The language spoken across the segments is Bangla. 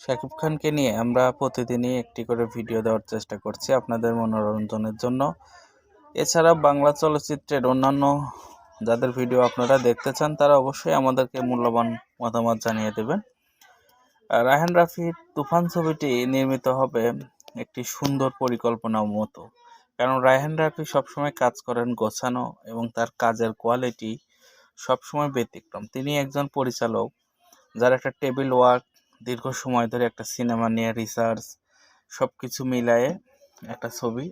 শাকিব খানকে নিয়ে আমরা প্রতিদিনই একটি করে ভিডিও দেওয়ার চেষ্টা করছি আপনাদের মনোরঞ্জনের জন্য। এছাড়া বাংলা চলচ্চিত্রের অন্যান্য যাদের ভিডিও আপনারা দেখতে চান, তারা অবশ্যই আমাদেরকে মূল্যবান মতামত জানিয়ে দেবেন। আর রায়হান রাফির তুফান ছবিটি নির্মিত হবে একটি সুন্দর পরিকল্পনা মতো। কারণ রায়হান রাফি সবসময় কাজ করেন গোছানো এবং তার কাজের কোয়ালিটি সবসময় ব্যতিক্রম। তিনি একজন পরিচালক, যার একটা টেবিল ওয়ার্ক দীর্ঘ সময় ধরে একটা সিনেমা নিয়ে রিসার্চ সব কিছু মিলায়ে একটা ছবি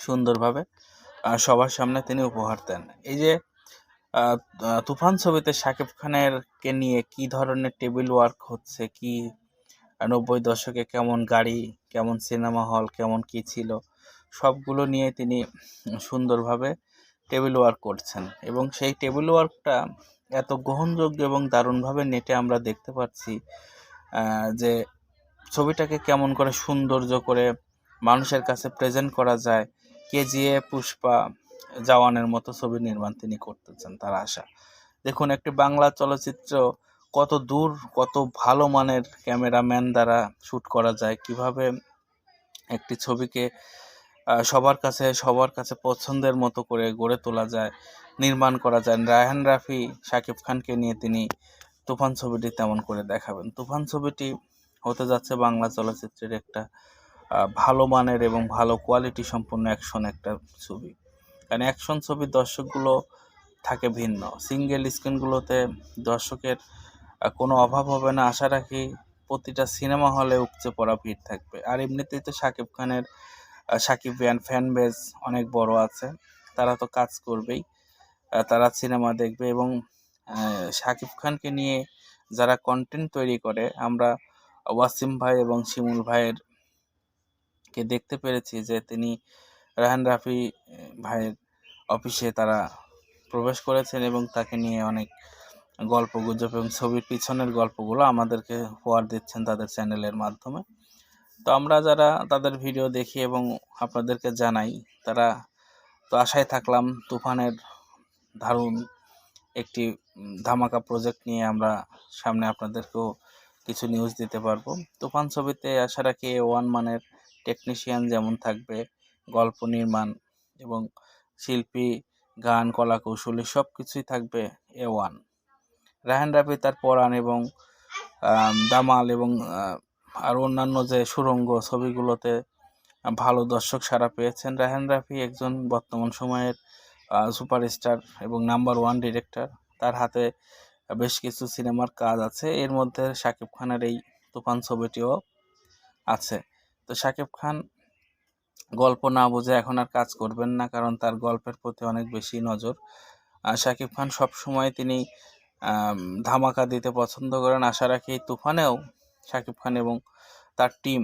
সুন্দরভাবে সবার সামনে তিনি উপহার দেন। এই যে তুফান ছবিতে শাকিব খানের কে নিয়ে কি ধরনের টেবিল ওয়ার্ক হচ্ছে, কি নব্বই দশকে কেমন গাড়ি, কেমন সিনেমা হল কেমন কি ছিল, সবগুলো নিয়ে তিনি সুন্দরভাবে টেবিল ওয়ার্ক করছেন। এবং সেই টেবিল ওয়ার্কটা এত গ্রহণযোগ্য এবং দারুণভাবে নেটে আমরা দেখতে পাচ্ছি যে ছবিটাকে কেমন করে সৌন্দর্য করে মানুষের কাছে প্রেজেন্ট করা যায় কেজিএ পুষ্পা জওয়ানের মতো ছবি নির্মাণ তিনি করতেছেন তার আশা। দেখুন, একটি বাংলা চলচ্চিত্র কত দূর, কত ভালো মানের ক্যামেরাম্যান দ্বারা শ্যুট করা যায়, কীভাবে একটি ছবিকে সবার কাছে সবার কাছে পছন্দের মতো করে গড়ে তোলা যায়, নির্মাণ করা যায়। রায়হান রাফি, শাকিব খানকে নিয়ে তিনি তুফান ছবিটি তেমন করে দেখাবেন। তুফান ছবিটি হতে যাচ্ছে বাংলা চলচ্চিত্রের একটা ভালো মানের এবং ভালো কোয়ালিটি সম্পন্ন অ্যাকশন একটা ছবি। কারণ অ্যাকশন ছবির দর্শকগুলো থাকে ভিন্ন। সিঙ্গেল স্ক্রিনগুলোতে দর্শকের কোনো অভাব হবে না। আশা রাখি প্রতিটা সিনেমা হলে উপচে পড়া ভিড় থাকবে। আর এমনিতেই তো শাকিব খানের আহ, শাকিব ফ্যান বেজ অনেক বড় আছে। তারা তো কাজ করবেই। তারা সিনেমা দেখবে এবং শাকিব খানকে নিয়ে যারা কন্টেন্ট তৈরি করে, আমরা ওয়াসিম ভাই এবং শিমুল ভাইয়ের কে দেখতে পেরেছি যে তিনি রাহান রাফি ভাইয়ের অফিসে তারা প্রবেশ করেছেন এবং তাকে নিয়ে অনেক গল্প গুজব এবং ছবির পিছনের গল্পগুলো আমাদেরকে উপহার দিচ্ছেন তাদের চ্যানেলের মাধ্যমে। তো আমরা যারা তাদের ভিডিও দেখি এবং আপনাদেরকে জানাই, তারা তো আশায় থাকলাম তুফানের দারুণ একটি ধামাকা প্রজেক্ট নিয়ে আমরা সামনে আপনাদেরকেও কিছু নিউজ দিতে পারব। তুফান ছবিতে আশা রাখি ওয়ান মানের টেকনিশিয়ান যেমন থাকবে, গল্প নির্মাণ এবং শিল্পী, গান, কলা কৌশলী সব কিছুই থাকবে এ ওয়ান রাহান রাফি তার পরাণ এবং দামাল এবং আর অন্যান্য যে সুরঙ্গ ছবিগুলোতে ভালো দর্শক সাড়া পেয়েছেন। রাহান রাফি একজন বর্তমান সময়ের সুপারস্টার এবং নাম্বার ওয়ান ডিরেক্টর। তার হাতে বেশ কিছু সিনেমার কাজ আছে। এর মধ্যে শাকিব খানের এই তুফান ছবিটিও আছে। তো শাকিব খান গল্প না বুঝে এখন আর কাজ করবেন না, কারণ তার গল্পের প্রতি অনেক বেশি নজর। শাকিব খান সব সময় তিনি ধামাকা দিতে পছন্দ করেন। আশা রাখি এই তুফানেও শাকিব খান এবং তার টিম